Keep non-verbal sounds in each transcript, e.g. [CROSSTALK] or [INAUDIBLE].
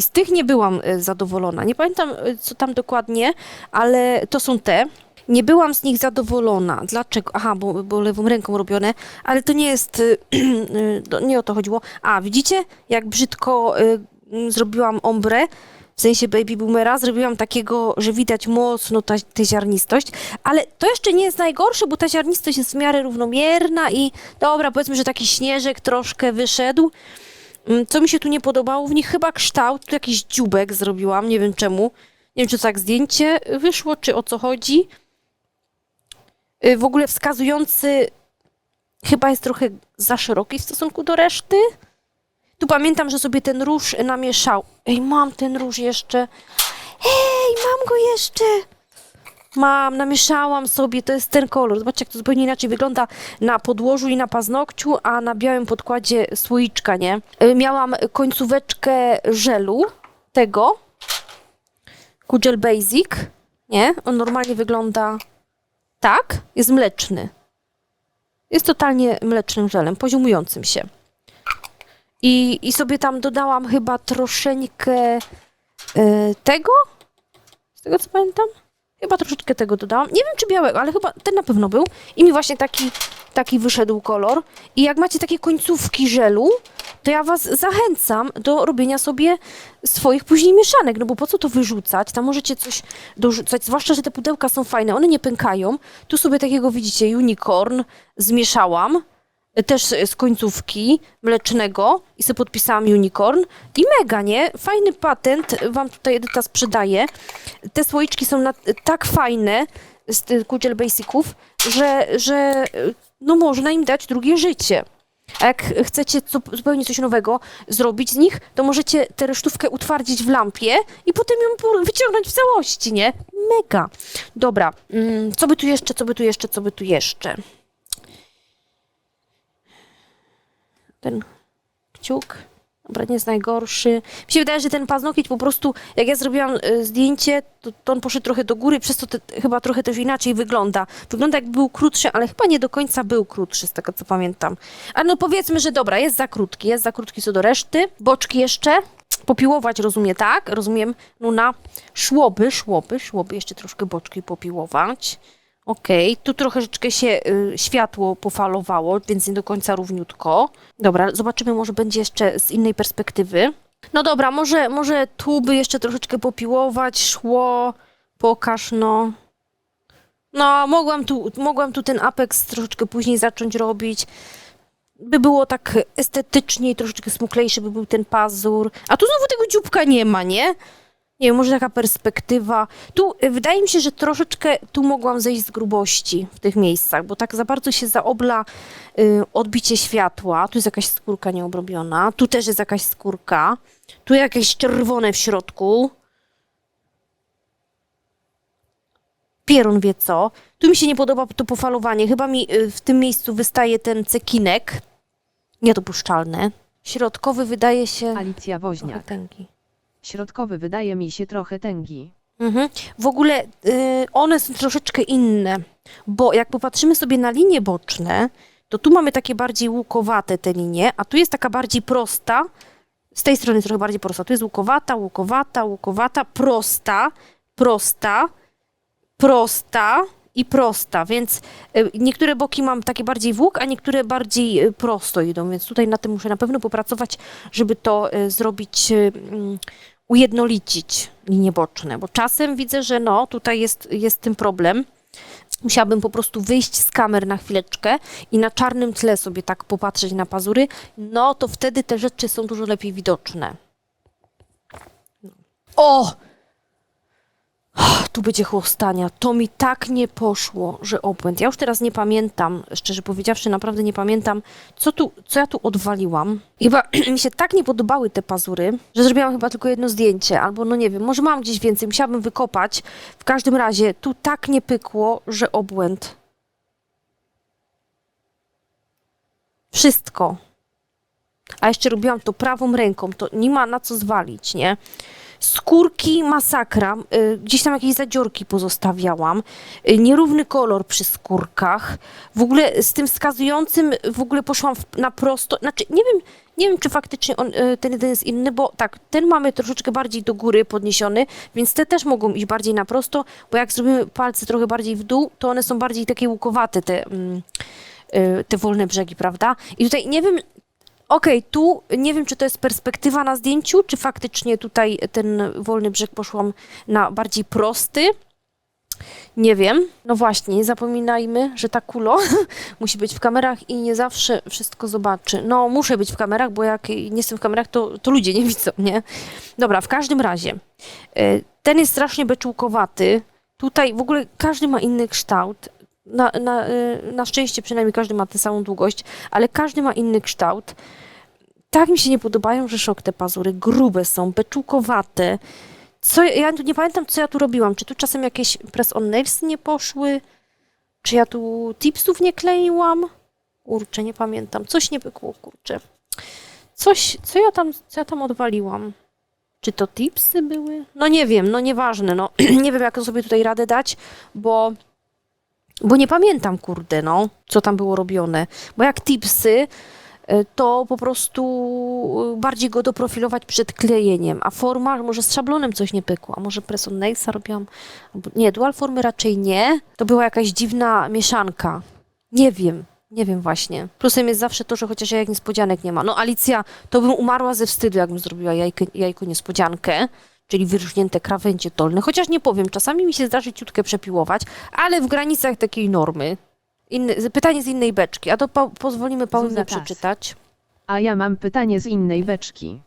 I z tych nie byłam e, zadowolona. Nie pamiętam, e, co tam dokładnie, ale to są te. Nie byłam z nich zadowolona. Dlaczego? Aha, bo, bo lewą ręką robione, ale to nie jest, y, [CLEARS THROAT] y, nie o to chodziło. A, widzicie, jak brzydko y, zrobiłam ombre, w sensie baby boomera, zrobiłam takiego, że widać mocno ta, tę ziarnistość, ale to jeszcze nie jest najgorsze, bo ta ziarnistość jest w miarę równomierna i dobra, powiedzmy, że taki śnieżek troszkę wyszedł. Mm, Co mi się tu nie podobało w nich? Chyba kształt, tu jakiś dziubek zrobiłam, nie wiem czemu. Nie wiem, czy to tak zdjęcie wyszło, czy o co chodzi. Y, W ogóle wskazujący chyba jest trochę za szeroki w stosunku do reszty. Tu pamiętam, że sobie ten róż namieszał. Ej, mam ten róż jeszcze. Ej, mam go jeszcze. Mam, namieszałam sobie, to jest ten kolor. Zobaczcie, jak to zupełnie inaczej wygląda na podłożu i na paznokciu, a na białym podkładzie słoiczka, nie? Y, Miałam końcóweczkę żelu, tego, Kujel Basic, nie? On normalnie wygląda tak, jest mleczny. Jest totalnie mlecznym żelem, poziomującym się. I, I sobie tam dodałam chyba troszeczkę e, tego, z tego co pamiętam. Chyba troszeczkę tego dodałam. Nie wiem czy białego, ale chyba ten na pewno był. I mi właśnie taki, taki wyszedł kolor. I jak macie takie końcówki żelu, to ja was zachęcam do robienia sobie swoich później mieszanek, no bo po co to wyrzucać? Tam możecie coś dorzucać, zwłaszcza, że te pudełka są fajne, one nie pękają. Tu sobie takiego widzicie unicorn zmieszałam, też z końcówki mlecznego i sobie podpisałam unicorn i mega, nie? Fajny patent wam tutaj Edyta sprzedaje. Te słoiczki są na, tak fajne z Kudziel Basiców, że, że y, no można im dać drugie życie. A jak chcecie zupełnie coś nowego zrobić z nich, to możecie tę resztówkę utwardzić w lampie i potem ją wyciągnąć w całości, nie? Mega. Dobra, mm, co by tu jeszcze, co by tu jeszcze, co by tu jeszcze? Ten kciuk. Dobra, nie jest najgorszy. Mi się wydaje, że ten paznokieć po prostu, jak ja zrobiłam y, zdjęcie, to, to on poszedł trochę do góry, przez to te, chyba trochę też inaczej wygląda. Wygląda jakby był krótszy, ale chyba nie do końca był krótszy, z tego co pamiętam. A no powiedzmy, że dobra, jest za krótki, jest za krótki co do reszty. Boczki jeszcze. Popiłować rozumie, tak? Rozumiem, no na szłoby, szłoby, szłoby, jeszcze troszkę boczki popiłować. Okej, tu troszeczkę się y, światło pofalowało, więc nie do końca równiutko. Dobra, zobaczymy, może będzie jeszcze z innej perspektywy. No dobra, może, może tu by jeszcze troszeczkę popiłować, szło, pokaż, no. No, mogłam tu, mogłam tu ten apex troszeczkę później zacząć robić. By było tak estetycznie troszeczkę smuklejszy by był ten pazur. A tu znowu tego dzióbka nie ma, nie? Nie wiem, może taka perspektywa. Tu y, wydaje mi się, że troszeczkę tu mogłam zejść z grubości w tych miejscach, bo tak za bardzo się zaobla y, odbicie światła. Tu jest jakaś skórka nieobrobiona, tu też jest jakaś skórka, tu jakieś czerwone w środku. Pierun wie co. Tu mi się nie podoba to pofalowanie. Chyba mi y, w tym miejscu wystaje ten cekinek. Niedopuszczalne. Środkowy wydaje się... Alicja Woźniak. tęgi. Środkowy wydaje mi się trochę tęgi. Mhm. W ogóle y, one są troszeczkę inne, bo jak popatrzymy sobie na linie boczne, to tu mamy takie bardziej łukowate te linie, a tu jest taka bardziej prosta. Z tej strony jest trochę bardziej prosta. Tu jest łukowata, łukowata, łukowata, prosta, prosta, prosta i prosta, więc y, niektóre boki mam takie bardziej w łuk, a niektóre bardziej y, prosto idą, więc tutaj na tym muszę na pewno popracować, żeby to y, zrobić, mm, ujednolicić linie boczne, bo czasem widzę, że no, tutaj jest, jest tym problem. Musiałabym po prostu wyjść z kamer na chwileczkę i na czarnym tle sobie tak popatrzeć na pazury, no to wtedy te rzeczy są dużo lepiej widoczne. O! Tu będzie chłostania. To mi tak nie poszło, że obłęd. Ja już teraz nie pamiętam, szczerze powiedziawszy, naprawdę nie pamiętam, co, tu, co ja tu odwaliłam. Chyba [CLEARS THROAT] mi się tak nie podobały te pazury, że zrobiłam chyba tylko jedno zdjęcie, albo no nie wiem, może mam gdzieś więcej, musiałabym wykopać. W każdym razie tu tak nie pykło, że obłęd. Wszystko. A jeszcze robiłam to prawą ręką, to nie ma na co zwalić, nie? Skórki masakra, y, gdzieś tam jakieś zadziorki pozostawiałam, y, nierówny kolor przy skórkach. W ogóle z tym wskazującym w ogóle poszłam na prosto, znaczy nie wiem, nie wiem czy faktycznie on, y, ten jeden jest inny, bo tak, ten mamy troszeczkę bardziej do góry podniesiony, więc te też mogą iść bardziej na prosto, bo jak zrobimy palce trochę bardziej w dół, to one są bardziej takie łukowate, te, mm, te wolne brzegi, prawda? I tutaj nie wiem, Okej, tu nie wiem, czy to jest perspektywa na zdjęciu, czy faktycznie tutaj ten wolny brzeg poszłam na bardziej prosty. Nie wiem. No właśnie, nie zapominajmy, że ta kulo [LAUGHS] musi być w kamerach i nie zawsze wszystko zobaczy. No, muszę być w kamerach, bo jak nie jestem w kamerach, to, to ludzie nie widzą, nie? Dobra, w każdym razie. y, Ten jest strasznie beczułkowaty. Tutaj w ogóle każdy ma inny kształt. Na, na, y, na szczęście przynajmniej każdy ma tę samą długość, ale każdy ma inny kształt. Tak mi się nie podobają, że szok te pazury. Grube są, beczułkowate. Co, ja tu nie pamiętam, co ja tu robiłam. Czy tu czasem jakieś press on nails nie poszły? Czy ja tu tipsów nie kleiłam? Kurczę, nie pamiętam. Coś nie pykło, kurczę. Coś, co ja tam, co ja tam odwaliłam? Czy to tipsy były? No nie wiem, no nieważne, no. [CLEARS THROAT] nie wiem, jak sobie tutaj radę dać, bo bo nie pamiętam, kurde, no, co tam było robione. Bo jak tipsy, y, to po prostu y, bardziej go doprofilować przed klejeniem. A forma, może z szablonem coś nie pykło, a może press on nailsa robiłam. Nie, dual formy raczej nie. To była jakaś dziwna mieszanka. Nie wiem. Nie wiem właśnie. Plusem jest zawsze to, że chociaż jajek niespodzianek nie ma. No Alicja, to bym umarła ze wstydu, jakbym zrobiła jajko, jajko niespodziankę, czyli wyrżnięte krawędzie dolne. Chociaż nie powiem, czasami mi się zdarzy ciutkę przepiłować, ale w granicach takiej normy. Inny, pytanie z innej beczki, a to pa, pozwolimy Paulinę przeczytać. A ja mam pytanie z innej beczki.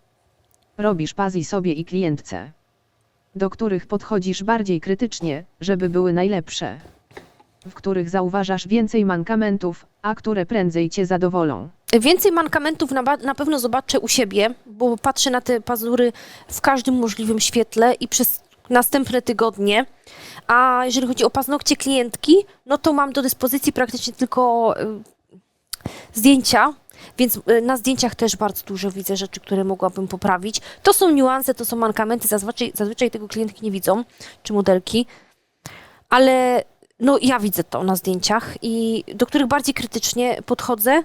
Robisz pazji sobie i klientce. Do których podchodzisz bardziej krytycznie, żeby były najlepsze. W których zauważasz więcej mankamentów, a które prędzej cię zadowolą. Więcej mankamentów na, na pewno zobaczę u siebie, bo patrzę na te pazury w każdym możliwym świetle i przez następne tygodnie. A jeżeli chodzi o paznokcie klientki, no to mam do dyspozycji praktycznie tylko y, zdjęcia, więc y, na zdjęciach też bardzo dużo widzę rzeczy, które mogłabym poprawić. To są niuanse, to są mankamenty, zazwyczaj, zazwyczaj tego klientki nie widzą, czy modelki, ale no ja widzę to na zdjęciach i do których bardziej krytycznie podchodzę,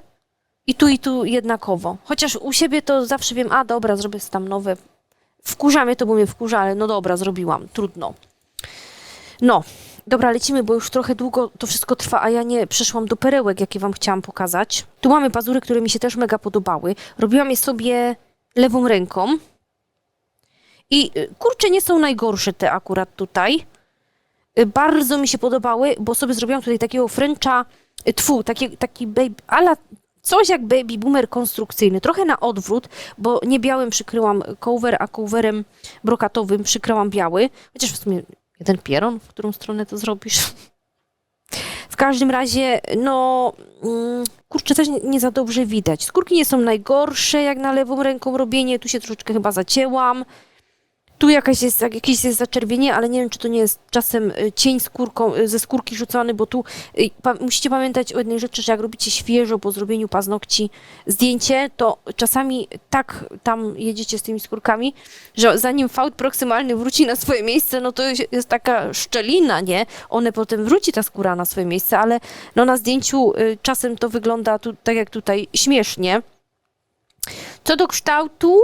i tu, i tu jednakowo. Chociaż u siebie to zawsze wiem, a dobra, zrobię tam nowe. Wkurza mnie to, bo mnie wkurza, ale no dobra, zrobiłam, trudno. No, dobra, lecimy, bo już trochę długo to wszystko trwa, a ja nie przeszłam do perełek, jakie wam chciałam pokazać. Tu mamy pazury, które mi się też mega podobały. Robiłam je sobie lewą ręką. I y, kurczę, nie są najgorsze te akurat tutaj. Y, Bardzo mi się podobały, bo sobie zrobiłam tutaj takiego Frencha, y, tfu, taki, taki baby, ala coś jak baby boomer konstrukcyjny, trochę na odwrót, bo nie białym przykryłam cover, a coverem brokatowym przykryłam biały, chociaż w sumie jeden pieron, w którą stronę to zrobisz. W każdym razie, no, mm, kurczę, też nie za dobrze widać. Skórki nie są najgorsze, jak na lewą ręką robienie, tu się troszeczkę chyba zacięłam. Tu jakaś jest, jak- jakieś jest zaczerwienie, ale nie wiem, czy to nie jest czasem y, cień skórką, y, ze skórki rzucony, bo tu y, pa, musicie pamiętać o jednej rzeczy, że jak robicie świeżo po zrobieniu paznokci zdjęcie, to czasami tak tam jedziecie z tymi skórkami, że zanim fałd proksymalny wróci na swoje miejsce, no to jest- taka szczelina, nie? One potem wróci ta skóra na swoje miejsce, ale no na zdjęciu czasem to wygląda tu, tak jak tutaj śmiesznie. Co do kształtu,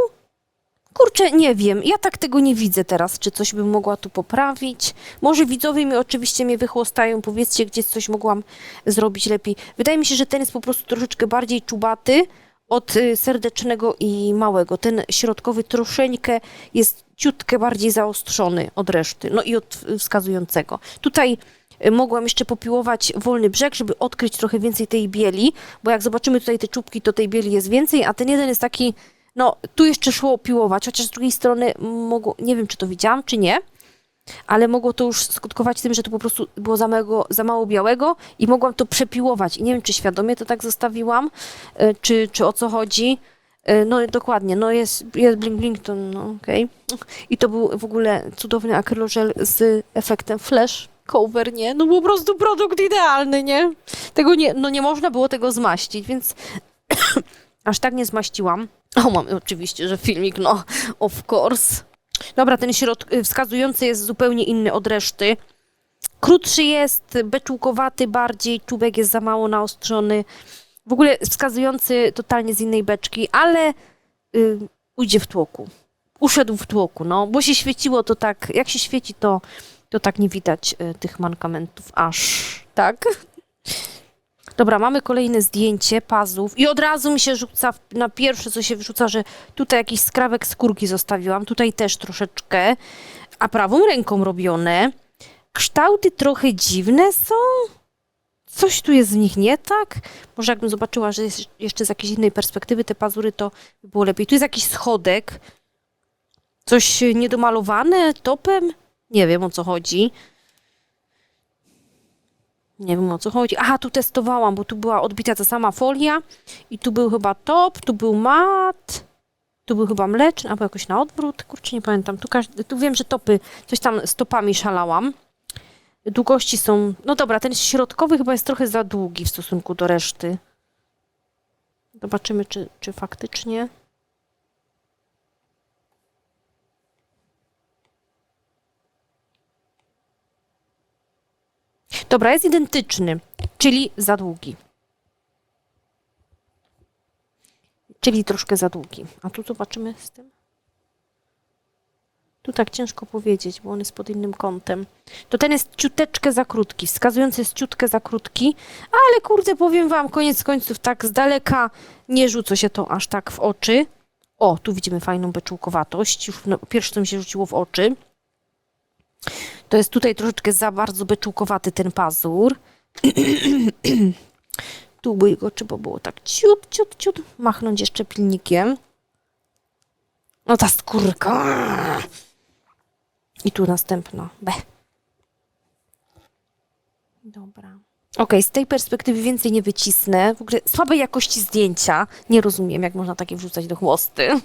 Kurczę, nie wiem. Ja tak tego nie widzę teraz, czy coś bym mogła tu poprawić. Może widzowie mi oczywiście mnie wychłostają, powiedzcie, gdzie coś mogłam zrobić lepiej. Wydaje mi się, że ten jest po prostu troszeczkę bardziej czubaty od y, serdecznego i małego. Ten środkowy troszeczkę jest ciutkę bardziej zaostrzony od reszty, no i od wskazującego. Tutaj y, mogłam jeszcze popiłować wolny brzeg, żeby odkryć trochę więcej tej bieli, bo jak zobaczymy tutaj te czubki, to tej bieli jest więcej, a ten jeden jest taki no, tu jeszcze szło piłować, chociaż z drugiej strony mogło, nie wiem, czy to widziałam, czy nie, ale mogło to już skutkować tym, że to po prostu było za, za mało białego i mogłam to przepiłować. I nie wiem, czy świadomie to tak zostawiłam, y, czy, czy o co chodzi. Y, No dokładnie, no jest, jest Blink Blink, to no okej. I to był w ogóle cudowny akrylożel z efektem flash cover, nie? No po prostu produkt idealny, nie? Tego nie, no nie można było tego zmaścić, więc [COUGHS] aż tak nie zmaściłam. O, mamy oczywiście, że filmik, no, of course. Dobra, ten y, wskazujący jest zupełnie inny od reszty. Krótszy jest, beczułkowaty bardziej, czubek jest za mało naostrzony. W ogóle wskazujący totalnie z innej beczki, ale y, ujdzie w tłoku. Uszedł w tłoku, no, bo się świeciło to tak, jak się świeci, to, to tak nie widać y, tych mankamentów aż, tak? Dobra, mamy kolejne zdjęcie pazów i od razu mi się rzuca, w- na pierwsze co się wrzuca, że tutaj jakiś skrawek skórki zostawiłam, tutaj też troszeczkę, a prawą ręką robione. Kształty trochę dziwne są. Coś tu jest z nich nie tak? Może jakbym zobaczyła, że jest jeszcze z jakiejś innej perspektywy te pazury, to by było lepiej. Tu jest jakiś schodek. Coś niedomalowane topem? Nie wiem o co chodzi. Nie wiem o co chodzi. Aha, tu testowałam, bo tu była odbita ta sama folia i tu był chyba top, tu był mat, tu był chyba mleczny, albo jakoś na odwrót. Kurczę, nie pamiętam. Tu, każdy, tu wiem, że topy, coś tam z topami szalałam. Długości są. No dobra, ten środkowy chyba jest trochę za długi w stosunku do reszty. Zobaczymy, czy, czy faktycznie. Dobra, jest identyczny, czyli za długi. Czyli troszkę za długi. A tu zobaczymy z tym. Tu tak ciężko powiedzieć, bo on jest pod innym kątem. To ten jest ciuteczkę za krótki, wskazujący jest ciutkę za krótki, ale kurde, powiem wam, koniec końców, tak z daleka nie rzuca się to aż tak w oczy. O, tu widzimy fajną beczułkowatość, już no, pierwsze co mi się rzuciło w oczy. To jest tutaj troszeczkę za bardzo beczułkowaty ten pazur. [CLEARS THROAT] tu by go trzeba było tak ciut, ciut, ciut machnąć jeszcze pilnikiem. No ta skórka. I tu następna. B. Dobra. Okej, z tej perspektywy więcej nie wycisnę. W ogóle słabej jakości zdjęcia. Nie rozumiem, jak można takie wrzucać do chłosty. [LAUGHS]